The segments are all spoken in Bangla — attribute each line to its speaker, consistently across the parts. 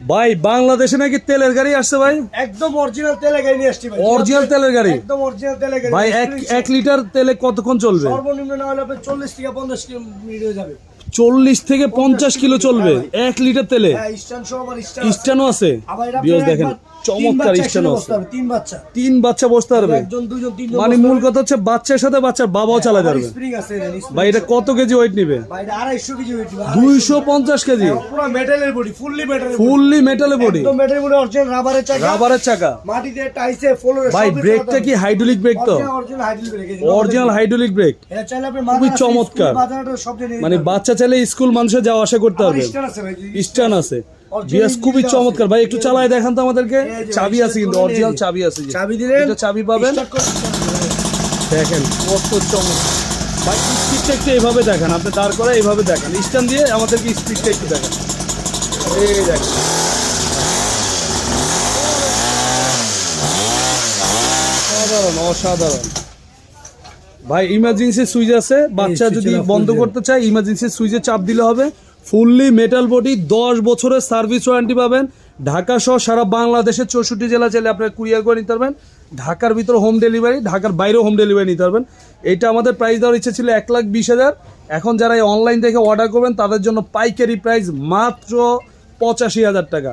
Speaker 1: ভাই বাংলাদেশে নাকি তেলের গাড়ি আসছে ভাই?
Speaker 2: একদম অরিজিনাল তেলের গাড়ি নিয়ে আসছি ভাই।
Speaker 1: অরিজিনাল তেলের গাড়ি?
Speaker 2: একদম অরিজিনাল তেলের গাড়ি।
Speaker 1: ভাই এক এক লিটার তেলে কতক্ষণ চলবে?
Speaker 2: সর্বনিম্ন না হলে আপনার চল্লিশ থেকে পঞ্চাশ কিলো হয়ে যাবে।
Speaker 1: চল্লিশ থেকে পঞ্চাশ কিলো চলবে। এক লিটার তেলে?
Speaker 2: হ্যাঁ স্ট্যান্ড
Speaker 1: আছে। দেখেন। চমৎকার
Speaker 2: বসতে তিন বাচ্চা।
Speaker 1: তিন বাচ্চা বসতে পারবে। মানে মূল কথা হচ্ছে বাচ্চার সাথে বাচ্চার বাবাও চালাতে পারবে। ভাই এটা কত কেজি ওয়েট নিবে?
Speaker 2: হয়ে
Speaker 1: দুইশো পঞ্চাশ কেজি।
Speaker 2: মেটালের বডি ফুললি মেটালের
Speaker 1: ফুললি মেটালে বডি
Speaker 2: মেটালের বডি অরিজিনাল রাবারের চাকা।
Speaker 1: রাবারের চাকা।
Speaker 2: মাটিতে টাইসে ফ্লোরে
Speaker 1: ভাই ব্রেকটা কি হাইড্রোলিক ব্রেক তো?
Speaker 2: অরিজিনাল হাইড্রোলিক ব্রেক
Speaker 1: খুবই চমৎকার। মানে বাচ্চা চাইলে স্কুল মানুষের যাওয়া আসা করতে
Speaker 2: হবে
Speaker 1: স্টান আছে। বিয়াস খুবই চমৎকার। ভাই একটু চালায় দেখান তো আমাদেরকে। চাবি আছে কিন্তু অরিজিনাল চাবি আছে
Speaker 2: চাবি দিলেন।
Speaker 1: এটা চাবি পাবেন। দেখেন কত চমৎকার। ভাই স্পিডটা একটু এইভাবে দেখেন। আপনি দাঁড় করে এইভাবে দেখেন। স্টান দিয়ে আমাদেরকে স্পিডটা একটু দেখেন। এই দেখেন। অসাধারণ অসাধারণ। ভাই ইমার্জেন্সি সুইচ আছে। বাচ্চা যদি বন্ধ করতে চায় ইমার্জেন্সি সুইচে চাপ দিলে হবে। ফুললি মেটাল বডি দশ বছরের সার্ভিস ওয়ারেন্টি পাবেন। ঢাকা সহ সারা বাংলাদেশের চৌষট্টি জেলা চাইলে আপনারা কুরিয়ার করে নিতে পারবেন। ঢাকার ভিতরে হোম ডেলিভারি ঢাকার বাইরেও হোম ডেলিভারি নিতে পারবেন। এটা আমাদের প্রাইস দেওয়ার ইচ্ছে ছিল এক লাখ বিশ হাজার। এখন যারা এই অনলাইন থেকে অর্ডার করবেন, তাদের জন্য পাইকারি প্রাইস মাত্র পঁচাশি হাজার টাকা।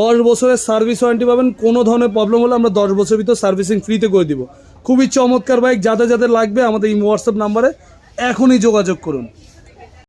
Speaker 1: দশ বছরের সার্ভিস ওয়ারেন্টি পাবেন, কোনো ধরনের প্রবলেম হলে আমরা দশ বছরের ভিতর সার্ভিসিং ফ্রিতে করে দিব। খুবই চমৎকার বাইক যাদের যাদের লাগবে আমাদের এই হোয়াটসঅ্যাপ নাম্বারে এখনই যোগাযোগ করুন।